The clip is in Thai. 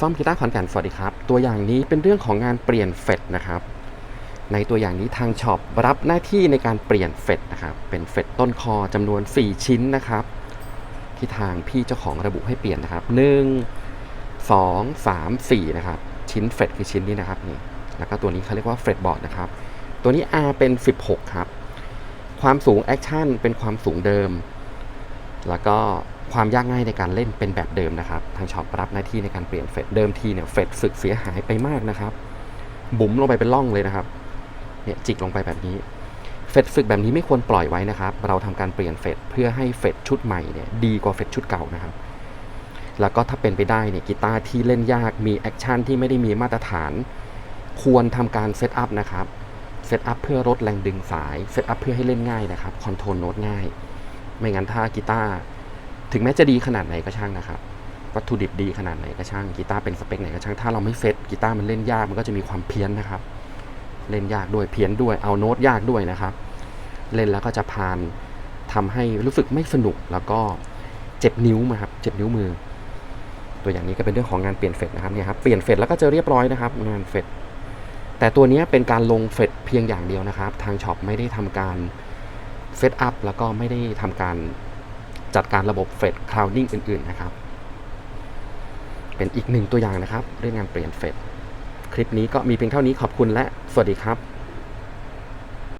ซ่อมกีตาร์ขอนแก่นสวัสดีครับ ตัวอย่างนี้เป็นเรื่องของงานเปลี่ยนเฟดนะครับ ในตัวอย่างนี้ทางช็อปรับหน้าที่ในการเปลี่ยนเฟดนะครับ เป็นเฟดต้นคอจำนวน 4 ชิ้นนะครับ ที่ทางพี่เจ้าของระบุให้เปลี่ยนนะครับ 1 2 3 4 นะครับ ชิ้นเฟดคือชิ้นนี้นะครับนี่ แล้วก็ตัวนี้เขาเรียกว่าเฟดบอร์ดนะครับ ตัวนี้ R เป็น 16 ครับ ความสูงแอคชั่นเป็นความสูงเดิม แล้วก็ ความยากง่ายในการเล่นเป็นแบบเดิมนะครับ ทางช็อปรับหน้าที่ในการเปลี่ยนเฟดเดิมทีเนี่ยเฟดสึกเสียหายไปมากนะครับ บุ๋มลงไปเป็นร่องเลยนะครับ เนี่ยจิกลงไปแบบนี้ เฟดสึกแบบนี้ไม่ควรปล่อยไว้นะครับ เราทำการเปลี่ยนเฟดเพื่อให้เฟดชุดใหม่เนี่ยดีกว่าเฟดชุดเก่านะครับ แล้วก็ถ้าเป็นไปได้เนี่ยกีตาร์ที่เล่นยากมีแอคชั่นที่ไม่ได้มีมาตรฐาน ควรทำการเซตอัพนะครับ เซตอัพเพื่อลดแรงดึงสาย เซตอัพเพื่อให้เล่นง่ายนะครับ คอนโทรลโน้ตง่าย ไม่งั้นถ้ากีตาร์ ถึงแม้จะดีขนาดไหนก็ช่างนะครับ วัตถุดิบดีขนาดไหนก็ช่างกีตาร์เป็นสเปคไหนก็ช่างถ้าเราไม่เซตกีตาร์มันเล่นยากมันก็จะมีความเพี้ยนนะครับ เล่นยากด้วยเพี้ยนด้วยเอาโน้ตยากด้วยนะครับ เล่นแล้วก็จะพานทำให้รู้สึกไม่สนุกแล้วก็เจ็บนิ้วมาครับเจ็บนิ้วมือ ตัวอย่างนี้ก็เป็นเรื่องของงานเปลี่ยนเฟดนะครับเนี่ยครับเปลี่ยนเฟดแล้วก็จะเรียบร้อยนะครับ งานเฟดแต่ตัวนี้เป็นการลงเฟดเพียงอย่างเดียวนะครับ ทางช็อปไม่ได้ทำการเซตอัพแล้วก็ไม่ได้ทำการ จัดการระบบเฟดคลาวดิ้งอื่น ๆ นะครับ เป็นอีกหนึ่งตัวอย่างนะครับ เรื่องงานเปลี่ยนเฟดคลิปนี้ก็มีเพียงเท่านี้ขอบคุณและสวัสดีครับ